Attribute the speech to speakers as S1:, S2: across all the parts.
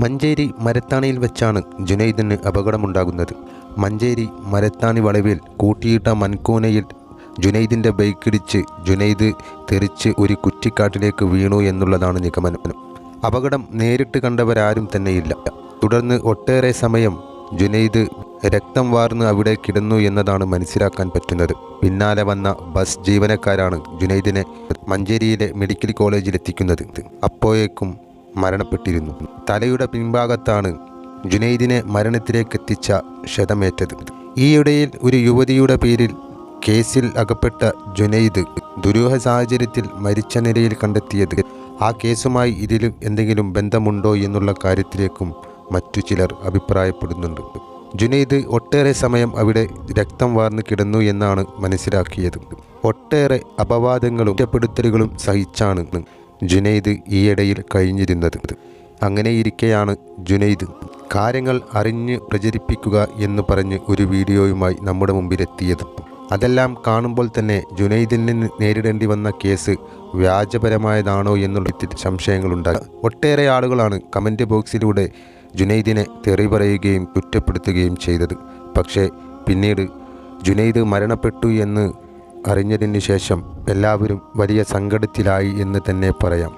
S1: മഞ്ചേരി മരത്താണിയിൽ വെച്ചാണ് ജുനൈദിന് അപകടമുണ്ടാകുന്നത്. മഞ്ചേരി മരത്താണി വളവിൽ കൂട്ടിയിട്ട മൻകൂനയിൽ ജുനൈദിന്റെ ബൈക്കിടിച്ച് ജുനൈദ് തെറിച്ച് ഒരു കുറ്റിക്കാട്ടിലേക്ക് വീണു എന്നുള്ളതാണ് നിഗമനം. അപകടം നേരിട്ട് കണ്ടവരാരും തന്നെയില്ല. തുടർന്ന് ഒട്ടേറെ സമയം ജുനൈദ് രക്തം വാർന്ന് അവിടെ കിടന്നു എന്നതാണ് മനസ്സിലാക്കാൻ പറ്റുന്നത്. പിന്നാലെ വന്ന ബസ് ജീവനക്കാരാണ് ജുനൈദിനെ മഞ്ചേരിയിലെ മെഡിക്കൽ കോളേജിൽ എത്തിക്കുന്നത് അപ്പോഴേക്കും മരണപ്പെട്ടിരുന്നു. തലയുടെ പിൻഭാഗത്താണ് ജുനൈദിനെ മരണത്തിലേക്ക് എത്തിച്ച ക്ഷതമേറ്റത്. ഈയിടയിൽ ഒരു യുവതിയുടെ പേരിൽ കേസിൽ അകപ്പെട്ട ജുനൈദ് ദുരൂഹ സാഹചര്യത്തിൽ മരിച്ച നിലയിൽ കണ്ടെത്തിയത്. ആ കേസുമായി ഇതിലും എന്തെങ്കിലും ബന്ധമുണ്ടോ എന്നുള്ള കാര്യത്തിലേക്കും മറ്റു ചിലർ അഭിപ്രായപ്പെടുന്നുണ്ട്. ജുനൈദ് ഒട്ടേറെ സമയം അവിടെ രക്തം വാർന്നു കിടന്നു എന്നാണ് മനസ്സിലാക്കിയത്. ഒട്ടേറെ അപവാദങ്ങളും കുറ്റപ്പെടുത്തലുകളും സഹിച്ചാണ് ജുനൈദ് ഈയിടയിൽ കഴിഞ്ഞിരുന്നത്. അങ്ങനെയിരിക്കെയാണ് ജുനൈദ് കാര്യങ്ങൾ അറിഞ്ഞ് പ്രചരിപ്പിക്കുക എന്ന് പറഞ്ഞ് ഒരു വീഡിയോയുമായി നമ്മുടെ മുമ്പിലെത്തിയത്. അതെല്ലാം കാണുമ്പോൾ തന്നെ ജുനൈദിന് നേരിടേണ്ടി വന്ന കേസ് വ്യാജപരമായതാണോ എന്നുള്ള സംശയങ്ങളുണ്ടായി. ഒട്ടേറെ ആളുകളാണ് കമന്റ് ബോക്സിലൂടെ ജുനൈദിനെ തെറി പറയുകയും കുറ്റപ്പെടുത്തുകയും ചെയ്തത്. പക്ഷേ പിന്നീട് ജുനൈദ് മരണപ്പെട്ടു എന്ന് അറിഞ്ഞതിന് ശേഷം എല്ലാവരും വലിയ സങ്കടത്തിലായി എന്ന് തന്നെ പറയാം.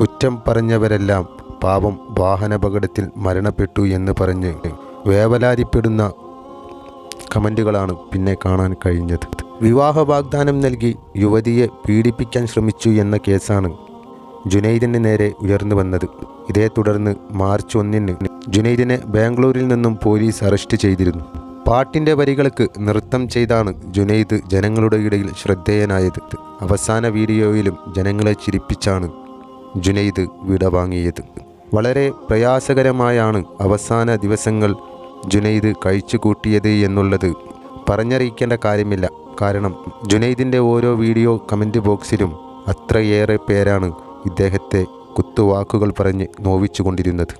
S1: കുറ്റം പറഞ്ഞവരെല്ലാം പാപം വാഹനാപകടത്തിൽ മരണപ്പെട്ടു എന്ന് പറഞ്ഞ് വേവലാതിപ്പെടുന്ന കമന്റുകളാണ് പിന്നെ കാണാൻ കഴിഞ്ഞത്. വിവാഹ വാഗ്ദാനം നൽകി യുവതിയെ പീഡിപ്പിക്കാൻ ശ്രമിച്ചു എന്ന കേസാണ് ജുനൈദിന് നേരെ ഉയർന്നു വന്നത്. ഇതേ തുടർന്ന് മാർച്ച് ഒന്നിന് ജുനൈദിനെ ബാംഗ്ലൂരിൽ നിന്നും പോലീസ് അറസ്റ്റ് ചെയ്തിരുന്നു. പാട്ടിന്റെ വരികൾക്ക് നൃത്തം ചെയ്താണ് ജുനൈദ് ജനങ്ങളുടെ ഇടയിൽ ശ്രദ്ധേയനായത്. അവസാന വീഡിയോയിലും ജനങ്ങളെ ചിരിപ്പിച്ചാണ് ജുനൈദ് വിട വാങ്ങിയത്. വളരെ പ്രയാസകരമായാണ് അവസാന ദിവസങ്ങൾ ജുനൈദ് കഴിച്ചു കൂട്ടിയത് എന്നുള്ളത് പറഞ്ഞറിയിക്കേണ്ട കാര്യമില്ല. കാരണം ജുനൈദിന്റെ ഓരോ വീഡിയോ കമന്റ് ബോക്സിലും അത്രയേറെ പേരാണ് ഇദ്ദേഹത്തെ കുത്തുവാക്കുകൾ പറഞ്ഞ് നോവിച്ചുകൊണ്ടിരുന്നത്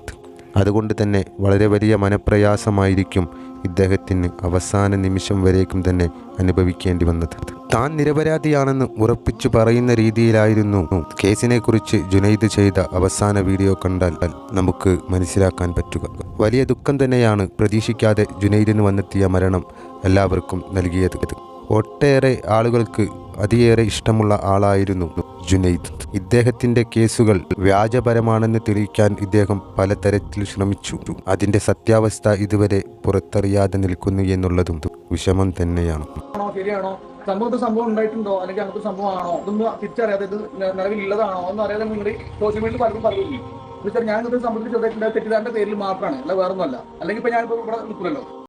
S1: അതുകൊണ്ട് തന്നെ വളരെ വലിയ മനപ്രയാസമായിരിക്കും ഇദ്ദേഹത്തിന് അവസാന നിമിഷം വരേക്കും തന്നെ അനുഭവിക്കേണ്ടി വന്നത്. താൻ നിരപരാധിയാണെന്ന് ഉറപ്പിച്ചു പറയുന്ന രീതിയിലായിരുന്നു കേസിനെക്കുറിച്ച് ജുനൈദ് ചെയ്ത അവസാന വീഡിയോ കണ്ടാൽ നമുക്ക് മനസ്സിലാക്കാൻ പറ്റുക. വലിയ ദുഃഖം തന്നെയാണ് പ്രതീക്ഷിക്കാതെ ജുനൈദിന് വന്നെത്തിയ മരണം എല്ലാവർക്കും നൽകിയത്. ഒട്ടേറെ ആളുകൾക്ക് അതിയേറെ ഇഷ്ടമുള്ള ആളായിരുന്നു ജുനൈദ്. ഇദ്ദേഹത്തിന്റെ കേസുകൾ വ്യാജപരമാണെന്ന് തെളിയിക്കാൻ ഇദ്ദേഹം പലതരത്തിൽ ശ്രമിച്ചു. അതിന്റെ സത്യാവസ്ഥ ഇതുവരെ പുറത്തറിയാതെ നിൽക്കുന്നു എന്നുള്ളതും വിഷമം തന്നെയാണ്.
S2: ശരിയാണോ? സംഭവത്തിൽ സംഭവം ഉണ്ടായിട്ടുണ്ടോ? അല്ലെങ്കിൽ അങ്ങനത്തെ സംഭവമാണോ? ഇതൊന്നും തിരിച്ചറിയാതെ ഇത് നിലവിലുള്ളതാണോ? ഒന്നും അറിയാതെ നിങ്ങൾ സോഷ്യൽ മീഡിയയിൽ പലരും പറയുന്നു. ഞാൻ ഇതൊരു സംഭവത്തിൽ ചെറുതായിട്ട് തെറ്റിദ്ധാരന്റെ പേരിൽ മാത്രമാണ്. അല്ല വേറൊന്നുമല്ല. അല്ലെങ്കിൽ ഇപ്പൊ ഞാനിപ്പോ ഇവിടെ നിൽക്കില്ലല്ലോ.